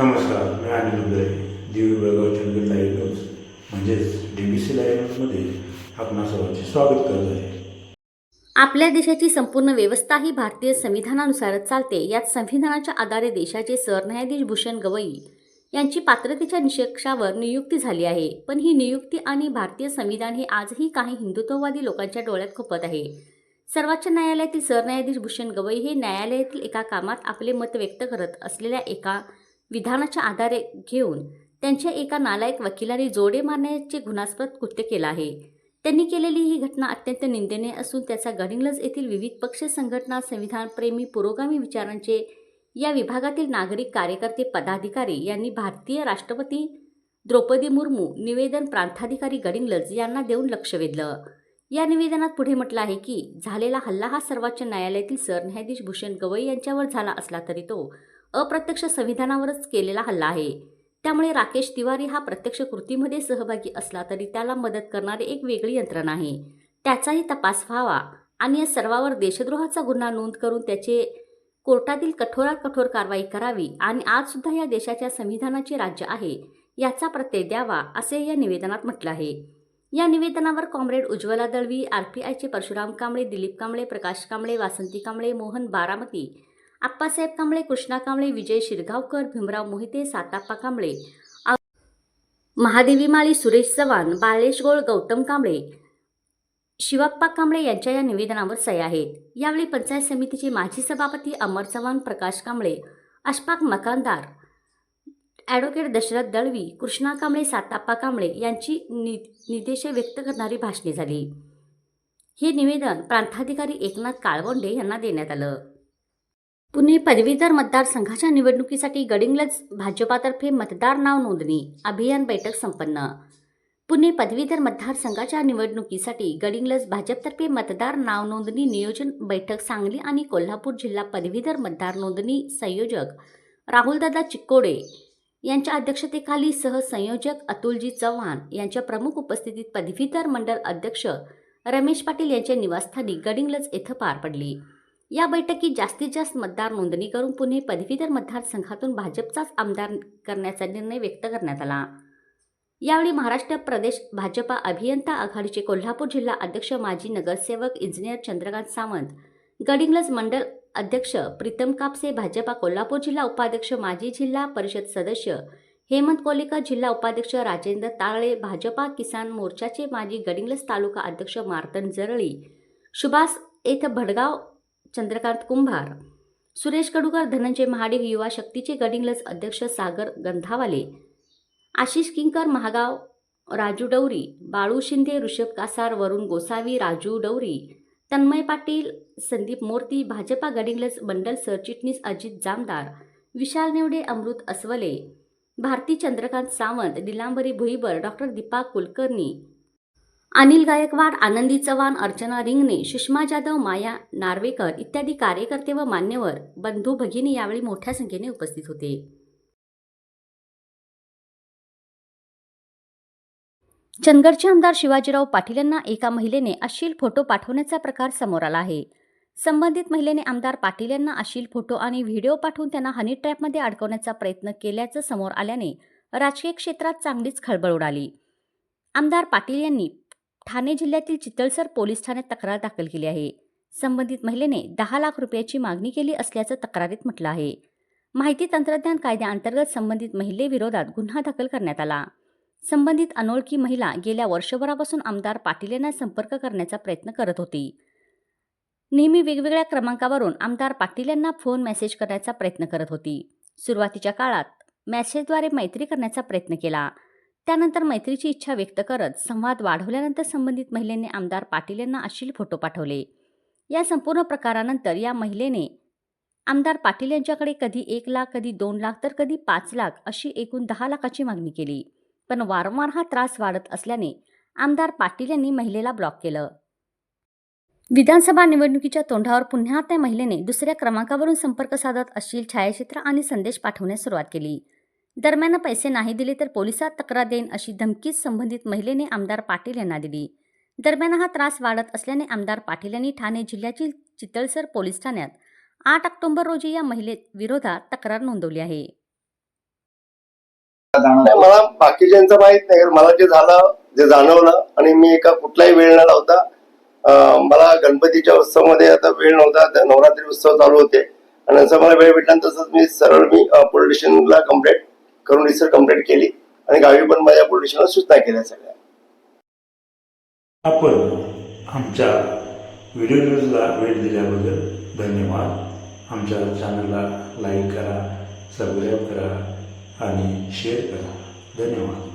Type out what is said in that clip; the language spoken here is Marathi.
नमस्कार मी अनिल उदय दिवी बेळगाव चंदगड लाईव्ह न्यूज म्हणजेच डी बी सी लाईव्ह न्यूजमध्ये आपणा सर्वांचे स्वागत करत आहे. आपल्या देशाची संपूर्ण व्यवस्था ही भारतीय संविधानानुसारच चालते यात संविधानाच्या आधारे देशाचे सरन्यायाधीश भूषण गवई यांची पात्रतेच्या निकषावर नियुक्ती झाली आहे. पण ही नियुक्ती आणि भारतीय संविधान हे आजही काही हिंदुत्ववादी लोकांच्या डोळ्यात खुपत आहे. सर्वोच्च न्यायालयातील सरन्यायाधीश भूषण गवई हे न्यायालयातील एका कामात आपले मत व्यक्त करत असलेल्या एका विधानाच्या आधारे घेऊन त्यांच्या एका नालायक वकिलाने जोडे मारण्याचे गुन्हास्पद कृत्य केलं आहे. त्यांनी केलेली ही घटना अत्यंत निंदनीय असून त्याचा गडिंग्लज येथील विविध पक्ष संघटना संविधानप्रेमी पुरोगामी विचारांचे या विभागातील नागरिक कार्यकर्ते पदाधिकारी यांनी भारतीय राष्ट्रपती द्रौपदी मुर्मू निवेदन प्रांताधिकारी गडिंग्लज यांना देऊन लक्ष वेधलं. या निवेदनात पुढे म्हटलं आहे की झालेला हल्ला हा सर्वोच्च न्यायालयातील सरन्यायाधीश भूषण गवई यांच्यावर झाला असला तरी तो अप्रत्यक्ष संविधानावरच केलेला हल्ला आहे. त्यामुळे राकेश तिवारी हा प्रत्यक्ष कृतीमध्ये सहभागी असला तरी त्याला मदत करणारी एक वेगळी यंत्रणा आहे. त्याचाही तपास व्हावा आणि या सर्वावर देशद्रोहाचा गुन्हा नोंद करून त्याचे कोर्टातील कठोरात कठोर कारवाई करावी आणि आजसुद्धा या देशाच्या संविधानाचे राज्य आहे याचा प्रत्यय द्यावा असे या निवेदनात म्हटलं आहे. या निवेदनावर comrade Ujjwala Dalvi R P आयचे परशुराम कांबळे दिलीप कांबळे प्रकाश कांबळे वासंती कांबळे मोहन बारामती आप्पासाहेब कांबळे कृष्णा कांबळे विजय शिरगावकर भीमराव मोहिते साताप्पा कांबळे महादेवी माळी सुरेश चव्हाण बाळेश गोळ गौतम कांबळे शिवप्पा कांबळे यांच्या या निवेदनावर सह्या आहेत. यावेळी पंचायत समितीचे माजी सभापती अमर चव्हाण प्रकाश कांबळे अशफाक मकानदार ॲडव्होकेट दशरथ दळवी कृष्णा कांबळे साताप्पा कांबळे यांची नि निदेश व्यक्त करणारी भाषणे झाली. हे निवेदन प्रांताधिकारी एकनाथ काळवंडे यांना देण्यात आलं. पुणे पदवीधर मतदारसंघाच्या निवडणुकीसाठी गडिंग्लज भाजपातर्फे मतदार नाव नोंदणी. अभियान बैठक संपन्न. पुणे पदवीधर मतदारसंघाच्या निवडणुकीसाठी गडिंग्लज भाजपतर्फे मतदार नाव नोंदणी नियोजन बैठक सांगली आणि कोल्हापूर जिल्हा पदवीधर मतदार नोंदणी संयोजक राहुलदादा चिक्कोडे यांच्या अध्यक्षतेखाली सहसंयोजक अतुलजी चव्हाण यांच्या प्रमुख उपस्थितीत पदवीधर मंडळ अध्यक्ष रमेश पाटील यांच्या निवासस्थानी गडिंगलज येथे पार पडली. या बैठकीत जास्तीत जास्त मतदार नोंदणी करून पुणे पदवीधर मतदारसंघातून भाजपचाच आमदार करण्याचा निर्णय व्यक्त करण्यात आला. यावेळी महाराष्ट्र प्रदेश भाजपा अभियंता आघाडीचे कोल्हापूर जिल्हा अध्यक्ष माजी नगरसेवक इंजिनियर चंद्रकांत सावंत गडिंग्लज मंडळ अध्यक्ष प्रीतम कापसे भाजपा कोल्हापूर जिल्हा उपाध्यक्ष माजी जिल्हा परिषद सदस्य हेमंत कोलेकर जिल्हा उपाध्यक्ष राजेंद्र ताळे भाजपा किसान मोर्चाचे माजी गडिंग्लज तालुका अध्यक्ष मार्तन जरळी सुभाष येथे भडगाव चंद्रकांत कुंभार. सुरेश कडूकर धनंजय महाडिक युवा शक्तीचे गडिंगलज अध्यक्ष सागर गंधावाले. आशिष किंकर महागाव राजू डवरी. बाळू शिंदे ऋषभ कासार वरुण गोसावी राजू डवरी. तन्मय पाटील संदीप मोर्ती भाजपा गडिंगलस मंडल सरचिटणीस अजित जामदार. विशाल नेवडे अमृत अस्वले. भारती चंद्रकांत सावंत निलांबरी भुईबर डॉक्टर दीपा कुलकर्णी. अनिल गायकवाड आनंदी चव्हाण अर्चना रिंगणे सुषमा जाधव माया नार्वेकर इत्यादी कार्यकर्ते व मान्यवर बंधू भगिनी यावेळी मोठ्या संख्येने उपस्थित होते. चंदगडचे आमदार शिवाजीराव पाटील यांना एका महिलेने अश्लील फोटो पाठवण्याचा प्रकार समोर आला आहे. संबंधित महिलेने आमदार पाटील यांना अश्लील फोटो आणि व्हिडिओ पाठवून त्यांना हनी ट्रॅपमध्ये अडकवण्याचा प्रयत्न केल्याचं समोर आल्याने राजकीय क्षेत्रात चांगलीच खळबळ उडाली. आमदार पाटील यांनी ठाणे जिल्ह्यातील चितळसर पोलीस ठाण्यात तक्रार दाखल केली आहे. संबंधित महिलेने दहा लाख रुपयाची मागणी केली असल्याचं तक्रारीत म्हटलं आहे. माहिती तंत्रज्ञान कायद्याअंतर्गत संबंधित महिलेविरोधात गुन्हा दाखल करण्यात आला. संबंधित अनोळखी महिला गेल्या वर्षभरापासून आमदार पाटील यांना संपर्क करण्याचा प्रयत्न करत होती. नेहमी वेगवेगळ्या क्रमांकावरून आमदार पाटील यांना फोन मेसेज करण्याचा प्रयत्न करत होती. सुरुवातीच्या काळात मेसेजद्वारे मैत्री करण्याचा प्रयत्न केला. त्यानंतर मैत्रीची इच्छा व्यक्त करत संवाद वाढवल्यानंतर संबंधित महिलेने आमदार पाटील यांना अश्लील फोटो पाठवले. या संपूर्ण प्रकारानंतर या महिलेने आमदार पाटील यांच्याकडे कधी एक लाख कधी दोन लाख तर कधी पाच लाख अशी एकूण दहा लाखाची मागणी केली. पण वारंवार हा त्रास वाढत असल्याने आमदार पाटील यांनी महिलेला ब्लॉक केलं. विधानसभा निवडणुकीच्या तोंडावर पुन्हा त्या महिलेने दुसऱ्या क्रमांकावरून संपर्क साधत अश्लील छायाचित्र आणि संदेश पाठवण्यास सुरुवात केली. दरम्यान पैसे नाही दिले तर पोलिसात तक्रार देईन अशी धमकीच संबंधित महिलेने आमदार पाटील यांना दिली. दरम्यान हा त्रास वाढत असल्याने आमदार पाटील यांनी ठाणे जिल्ह्यातील चितळसर पोलीस ठाण्यात आठ ऑक्टोबर रोजी या महिलेविरोधात तक्रार नोंदवली आहे. मला बाकीच्यांचं माहीत नाही मला जे झालं जे जाणवलं आणि मी एका कुठलाही वेळ न लावता मला गणपतीच्या उत्सवामध्ये आता वेळ नव्हता नवरात्री उत्सव चालू होते. आणि असं मला वेळ भेटला तसंच मी सरळ मी पोलीस स्टेशनला कंप्लेंट करून रिसर कंप्लीट केली आणि गावी पण माझ्या पोलीस सुद्धा सूचना केल्या सगळ्या. आपण आमच्या व्हिडिओ न्यूजला वेळ दिल्याबद्दल धन्यवाद. आमच्या चॅनलला लाईक करा सबस्क्राईब करा आणि शेअर करा. धन्यवाद.